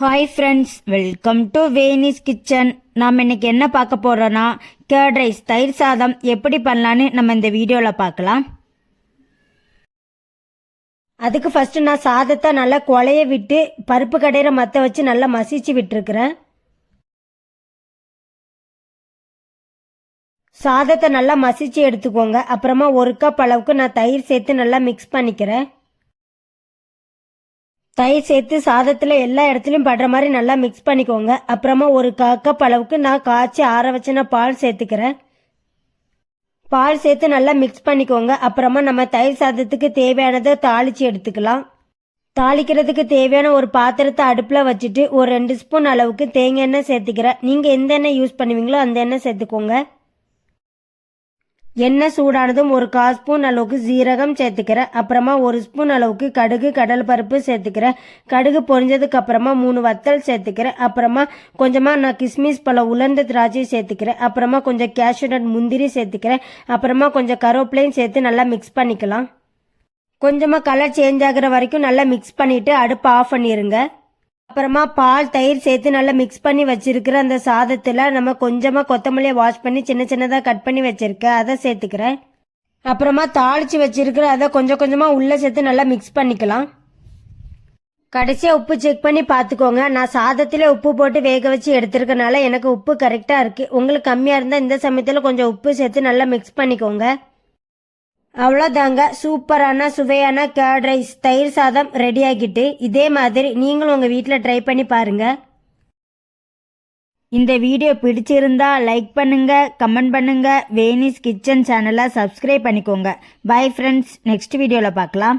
Hi friends welcome to Vani's kitchen நாம் இன்னைக்கு என்ன பார்க்க போறோம்னா கேர்ட் ரைஸ் தயிர் சாதம் எப்படி பண்ணலான்னு நம்ம இந்த வீடியோவில் பார்க்கலாம். அதுக்கு ஃபஸ்ட்டு நான் சாதத்தை நல்லா குழைய விட்டு பருப்பு கடையிற மத்த வச்சு நல்லா மசிச்சு விட்டுருக்குறேன். சாதத்தை நல்லா மசிச்சு எடுத்துக்கோங்க. அப்புறமா ஒரு கப் அளவுக்கு நான் தயிர் சேர்த்து நல்லா மிக்ஸ் பண்ணிக்கிறேன். தயிர் சேர்த்து சாதத்தில் எல்லா இடத்துலையும் படுற மாதிரி நல்லா மிக்ஸ் பண்ணிக்கோங்க. அப்புறமா ஒரு கா கப் அளவுக்கு நான் காய்ச்சி ஆற வச்சு நான் பால் சேர்த்துக்கிறேன். பால் சேர்த்து நல்லா மிக்ஸ் பண்ணிக்கோங்க. அப்புறமா நம்ம தயிர் சாதத்துக்கு தேவையானதை தாளிச்சு எடுத்துக்கலாம். தாளிக்கிறதுக்கு தேவையான ஒரு பாத்திரத்தை அடுப்பில் வச்சுட்டு ஒரு ரெண்டு ஸ்பூன் அளவுக்கு தேங்காய் எண்ணெய் சேர்த்துக்கிறேன். நீங்கள் எந்த எண்ணெய் யூஸ் பண்ணுவீங்களோ அந்த எண்ணெய் சேர்த்துக்கோங்க. எண்ணெய் சூடானதும் ஒரு கால் ஸ்பூன் அளவுக்கு ஜீரகம் சேர்த்துக்கிறேன் அப்புறமா ஒரு ஸ்பூன் அளவுக்கு கடுகு கடல் பருப்பு சேர்த்துக்கிறேன் கடுகு பொரிஞ்சதுக்கு அப்புறமா மூணு வத்தல் சேர்த்துக்கிறேன் அப்புறமா கொஞ்சமா நான் கிஸ்மிஸ் பழம் உலர்ந்த திராட்சை சேர்த்துக்கிறேன் அப்புறமா கொஞ்சம் கேஷ்யூ நட் முந்திரி சேர்த்துக்கிறேன் அப்புறமா கொஞ்சம் கருவேப்பிலையும் சேர்த்து நல்லா மிக்ஸ் பண்ணிக்கலாம். கொஞ்சமாக கலர் சேஞ்ச் ஆகிற வரைக்கும் நல்லா மிக்ஸ் பண்ணிட்டு அடுப்பு ஆஃப் பண்ணிடுங்க அப்புறமா பால் தயிர் சேர்த்து நல்லா மிக்ஸ் பண்ணி வச்சிருக்கிற அந்த சாதத்தில் நம்ம கொஞ்சமாக கொத்தமல்லியை வாஷ் பண்ணி சின்ன சின்னதாக கட் பண்ணி வச்சிருக்கேன் அதை சேர்த்துக்கிறேன். அப்புறமா தாளிச்சு வச்சிருக்கிற அதை கொஞ்சம் கொஞ்சமாக உள்ளே சேர்த்து நல்லா மிக்ஸ் பண்ணிக்கலாம். கடைசியாக உப்பு செக் பண்ணி பார்த்துக்கோங்க. நான் சாதத்தில் உப்பு போட்டு வேக வச்சு எடுத்துருக்கனால எனக்கு உப்பு கரெக்டாக இருக்குது உங்களுக்கு கம்மியாக இருந்தால் இந்த சமயத்தில் கொஞ்சம் உப்பு சேர்த்து நல்லா மிக்ஸ் பண்ணிக்கோங்க. அவ்வளோதாங்க சூப்பரான சுவையான கேர்ட் ரைஸ் தயிர் சாதம் ரெடி ஆகிட்டு இதே மாதிரி நீங்களும் உங்கள் வீட்டில் ட்ரை பண்ணி பாருங்கள் இந்த வீடியோ பிடிச்சிருந்தா லைக் பண்ணுங்க கமெண்ட் பண்ணுங்க. வேனிஸ் கிச்சன் சேனலை சப்ஸ்கிரைப் பண்ணிக்கோங்க. பை ஃப்ரெண்ட்ஸ் நெக்ஸ்ட் வீடியோவில் பார்க்கலாம்.